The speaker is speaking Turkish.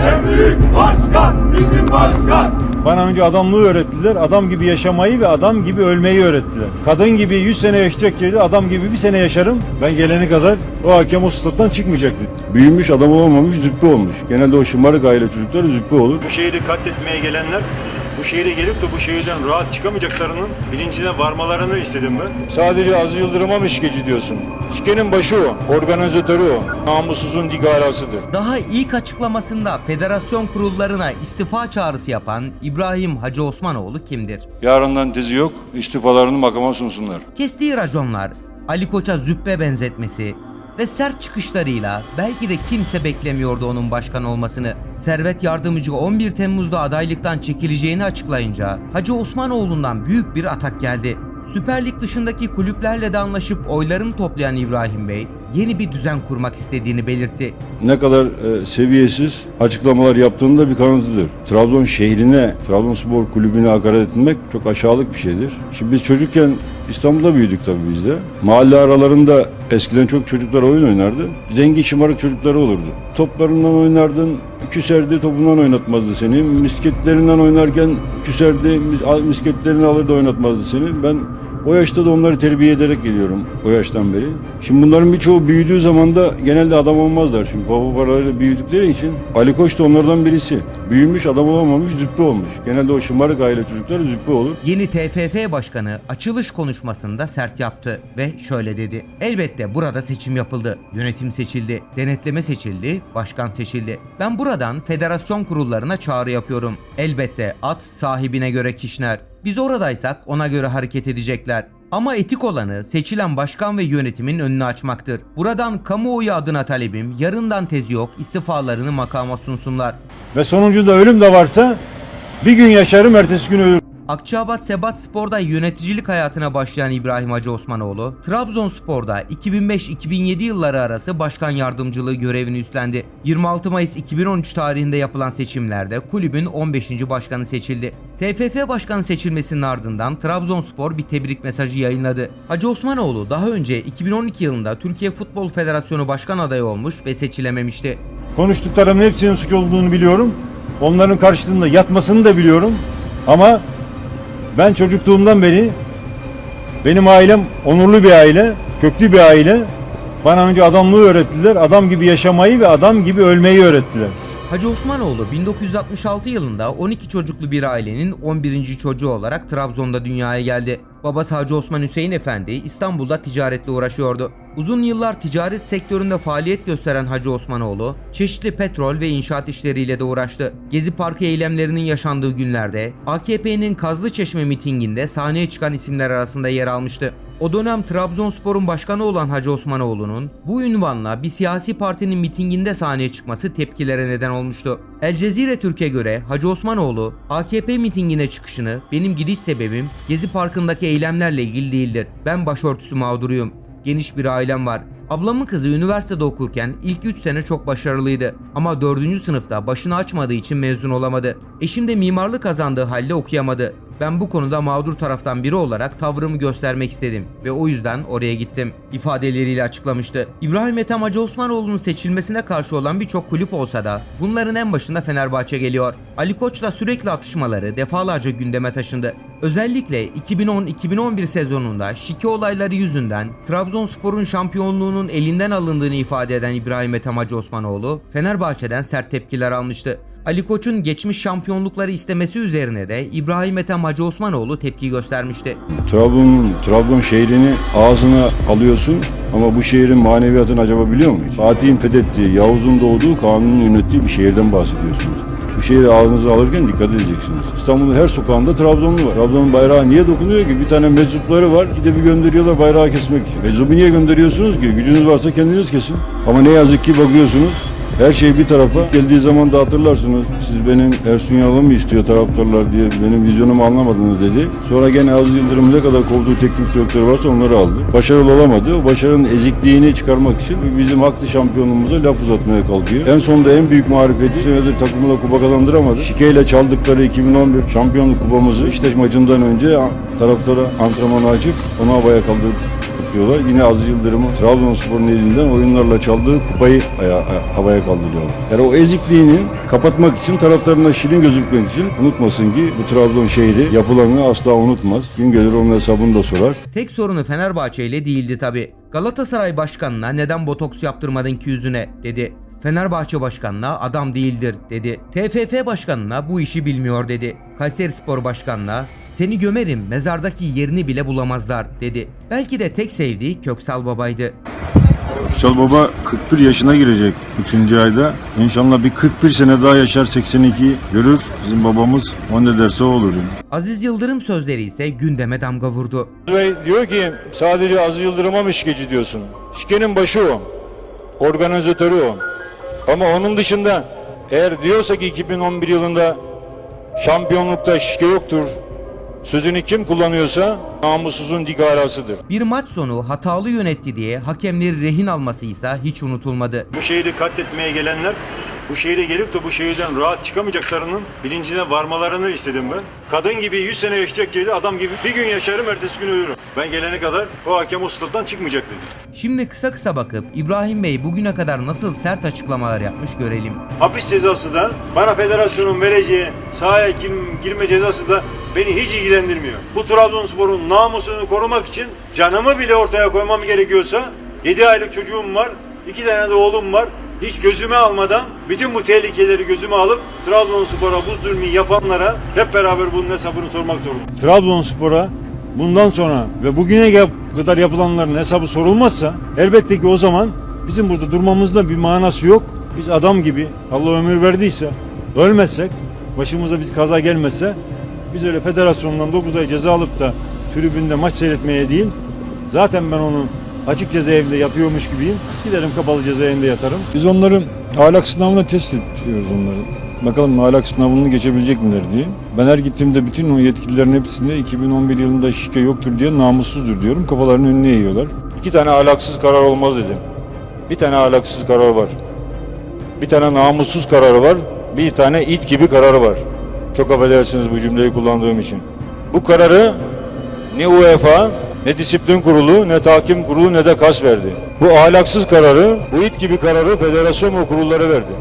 En büyük başkan bizim başkan. Bana önce adamlığı öğrettiler. Adam gibi yaşamayı ve adam gibi ölmeyi öğrettiler. Kadın gibi 100 sene yaşayacak yerine adam gibi bir sene yaşarım. Ben gelene kadar o hakem o stat'tan çıkmayacaktı. Büyümüş adam olmamış züppe olmuş. Genelde o şımarık aile çocukları züppe olur. Bu şehri katletmeye gelenler bu şehre gelip de bu şehirden rahat çıkamayacaklarının bilincine varmalarını istedim ben. Sadece Aziz Yıldırım'a mı şikeci diyorsun? Şikenin başı o, organizatörü o. Namussuzun digarasıdır. Daha ilk açıklamasında federasyon kurullarına istifa çağrısı yapan İbrahim Hacı Osmanoğlu kimdir? Yarından tezi yok. istifalarını makama sunsunlar. Kestiği raconlar, Ali Koç'a züppe benzetmesi ve sert çıkışlarıyla belki de kimse beklemiyordu onun başkan olmasını. Servet Yardımcı 11 Temmuz'da adaylıktan çekileceğini açıklayınca Hacı Osmanoğlu'ndan büyük bir atak geldi. Süper Lig dışındaki kulüplerle de anlaşıp oylarını toplayan İbrahim Bey yeni bir düzen kurmak istediğini belirtti. Ne kadar e, seviyesiz açıklamalar yaptığının da bir kanıtıdır. Trabzon şehrine, Trabzonspor kulübüne hakaret etmek çok aşağılık bir şeydir. Şimdi biz çocukken İstanbul'da büyüdük tabii biz de. Mahalle aralarında eskiden çok çocuklar oyun oynardı. Zengin şımarık çocukları olurdu. Toplarından oynardın, küserdi, topundan oynatmazdı seni. Misketlerinden oynarken küserdi, mis- misketlerini alırdı oynatmazdı seni. Ben o yaşta da onları terbiye ederek geliyorum o yaştan beri. Şimdi bunların birçoğu büyüdüğü zaman da genelde adam olmazlar çünkü baba parayla büyüdükleri için. Ali Koç da onlardan birisi. Büyümüş adam olamamış züppe olmuş. Genelde o şımarık aile çocukları züppe olur. Yeni TFF Başkanı açılış konuşmasında sert yaptı ve şöyle dedi. Elbette burada seçim yapıldı. Yönetim seçildi, denetleme seçildi, başkan seçildi. Ben buradan federasyon kurullarına çağrı yapıyorum. Elbette at sahibine göre kişner. Biz oradaysak ona göre hareket edecekler. Ama etik olanı seçilen başkan ve yönetimin önünü açmaktır. Buradan kamuoyu adına talebim yarından tezi yok istifalarını makama sunsunlar. Ve sonucunda ölüm de varsa bir gün yaşarım ertesi gün ölürüm. Akçaabat Sebat Spor'da yöneticilik hayatına başlayan İbrahim Hacı Osmanoğlu, Trabzonspor'da 2005-2007 yılları arası başkan yardımcılığı görevini üstlendi. 26 Mayıs 2013 tarihinde yapılan seçimlerde kulübün 15. başkanı seçildi. TFF başkanı seçilmesinin ardından Trabzonspor bir tebrik mesajı yayınladı. Hacı Osmanoğlu daha önce 2012 yılında Türkiye Futbol Federasyonu başkan adayı olmuş ve seçilememişti. Konuştuklarımın hepsinin suç olduğunu biliyorum. Onların karşılığında yatmasını da biliyorum. Ama ben çocukluğumdan beri benim ailem onurlu bir aile, köklü bir aile. Bana önce adamlığı öğrettiler. Adam gibi yaşamayı ve adam gibi ölmeyi öğrettiler. Hacı Osmanoğlu 1966 yılında 12 çocuklu bir ailenin 11. çocuğu olarak Trabzon'da dünyaya geldi. Babası Hacı Osman Hüseyin Efendi İstanbul'da ticaretle uğraşıyordu. Uzun yıllar ticaret sektöründe faaliyet gösteren Hacı Osmanoğlu, çeşitli petrol ve inşaat işleriyle de uğraştı. Gezi Parkı eylemlerinin yaşandığı günlerde AKP'nin Kazlıçeşme mitinginde sahneye çıkan isimler arasında yer almıştı. O dönem Trabzonspor'un başkanı olan Hacı Osmanoğlu'nun bu ünvanla bir siyasi partinin mitinginde sahneye çıkması tepkilere neden olmuştu. El Cezire Türk'e göre Hacı Osmanoğlu AKP mitingine çıkışını benim gidiş sebebim Gezi Parkı'ndaki eylemlerle ilgili değildir. Ben başörtüsü mağduruyum. Geniş bir ailem var. Ablamın kızı üniversitede okurken ilk 3 sene çok başarılıydı. Ama 4. sınıfta başını açmadığı için mezun olamadı. Eşim de mimarlık kazandığı halde okuyamadı. Ben bu konuda mağdur taraftan biri olarak tavrımı göstermek istedim ve o yüzden oraya gittim ifadeleriyle açıklamıştı. İbrahim Ethem Hacı Osmanoğlu'nun seçilmesine karşı olan birçok kulüp olsa da bunların en başında Fenerbahçe geliyor. Ali Koç'la sürekli atışmaları defalarca gündeme taşındı. Özellikle 2010-2011 sezonunda şike olayları yüzünden Trabzonspor'un şampiyonluğunun elinden alındığını ifade eden İbrahim Ethem Hacı Osmanoğlu Fenerbahçe'den sert tepkiler almıştı. Ali Koç'un geçmiş şampiyonlukları istemesi üzerine de İbrahim Ethem Hacı Osmanoğlu tepki göstermişti. Trabzon'un, Trabzon şehrini ağzına alıyorsun ama bu şehrin maneviyatını acaba biliyor musun? Fatih'in fethettiği, Yavuz'un doğduğu, Kanun'un yönettiği bir şehirden bahsediyorsunuz. Bu şehri ağzınıza alırken dikkat edeceksiniz. İstanbul'un her sokağında Trabzonlu var. Trabzon'un bayrağı niye dokunuyor ki? Bir tane meczupları var. Bir de bir gönderiyorlar bayrağı kesmek için. Meczubu niye gönderiyorsunuz ki? Gücünüz varsa kendiniz kesin. Ama ne yazık ki bakıyorsunuz her şey bir tarafa geldiği zaman da hatırlarsınız. Siz benim Ersun Yanal'ı mı istiyor taraftarlar diye benim vizyonumu anlamadınız dedi. Sonra gene Aziz Yıldırım ne kadar kovduğu teknik direktör varsa onları aldı. Başarılı olamadı. O başarının ezikliğini çıkarmak için bizim haklı şampiyonluğumuza laf uzatmaya kalkıyor. En sonunda en büyük marifeti senedir takımla kupa kazandıramadı. Şikeyle çaldıkları 2011 şampiyonluk kupamızı işte maçından önce taraftara antrenmanı açıp onu havaya kaldırıp diyorlar. Yine Aziz Yıldırım'ın Trabzonspor'un elinden oyunlarla çaldığı kupayı aya- aya- havaya kaldırıyorlar. Yani o ezikliğini kapatmak için taraftarına şirin gözükmek için unutmasın ki bu Trabzon şehri yapılanı asla unutmaz. Gün gelir onun hesabını da sorar. Tek sorunu Fenerbahçe ile değildi tabi. Galatasaray başkanına neden botoks yaptırmadın ki yüzüne dedi. Fenerbahçe başkanına adam değildir dedi. TFF başkanına bu işi bilmiyor dedi. Kayseri Spor başkanına seni gömerim mezardaki yerini bile bulamazlar dedi. Belki de tek sevdiği Köksal babaydı. Kutsal Baba 41 yaşına girecek 3. ayda. İnşallah bir 41 sene daha yaşar 82 görür. Bizim babamız o ne derse o olur. yani. Aziz Yıldırım sözleri ise gündeme damga vurdu. Bey diyor ki sadece Aziz Yıldırım'a mı şikeci diyorsun? Şikenin başı o. Organizatörü o. Ama onun dışında eğer diyorsa ki 2011 yılında şampiyonlukta şike yoktur. Sözünü kim kullanıyorsa namussuzun digarasıdır. Bir maç sonu hatalı yönetti diye hakemleri rehin alması ise hiç unutulmadı. Bu şehri katletmeye gelenler bu şehre gelip de bu şehirden rahat çıkamayacaklarının bilincine varmalarını istedim ben. Kadın gibi 100 sene yaşayacak yeri adam gibi bir gün yaşarım ertesi gün ölürüm. Ben gelene kadar o hakem o stat'tan çıkmayacak dedim. Şimdi kısa kısa bakıp İbrahim Bey bugüne kadar nasıl sert açıklamalar yapmış görelim. Hapis cezası da bana federasyonun vereceği sahaya gir- girme cezası da beni hiç ilgilendirmiyor. Bu Trabzonspor'un namusunu korumak için canımı bile ortaya koymam gerekiyorsa 7 aylık çocuğum var, 2 tane de oğlum var. Hiç gözüme almadan bütün bu tehlikeleri gözüme alıp Trabzonspor'a bu zulmü yapanlara hep beraber bunun hesabını sormak zorundayım. Trabzonspor'a bundan sonra ve bugüne kadar yapılanların hesabı sorulmazsa elbette ki o zaman bizim burada durmamızda bir manası yok. Biz adam gibi Allah ömür verdiyse ölmezsek başımıza bir kaza gelmezse biz öyle federasyondan 9 ay ceza alıp da tribünde maç seyretmeye değil zaten ben onu açık cezaevinde yatıyormuş gibiyim. Giderim kapalı cezaevinde yatarım. Biz onların ahlak sınavına test ediyoruz onları. Bakalım ahlak sınavını geçebilecek miler diye. Ben her gittiğimde bütün o yetkililerin hepsinde 2011 yılında şike yoktur diye namussuzdur diyorum. Kafalarının önüne eğiyorlar. İki tane ahlaksız karar olmaz dedim. Bir tane ahlaksız karar var. Bir tane namussuz kararı var. Bir tane it gibi kararı var. Çok affedersiniz bu cümleyi kullandığım için. Bu kararı ne UEFA, ne disiplin kurulu, ne tahkim kurulu, ne de KAS verdi. Bu ahlaksız kararı, bu it gibi kararı federasyon ve kurulları verdi.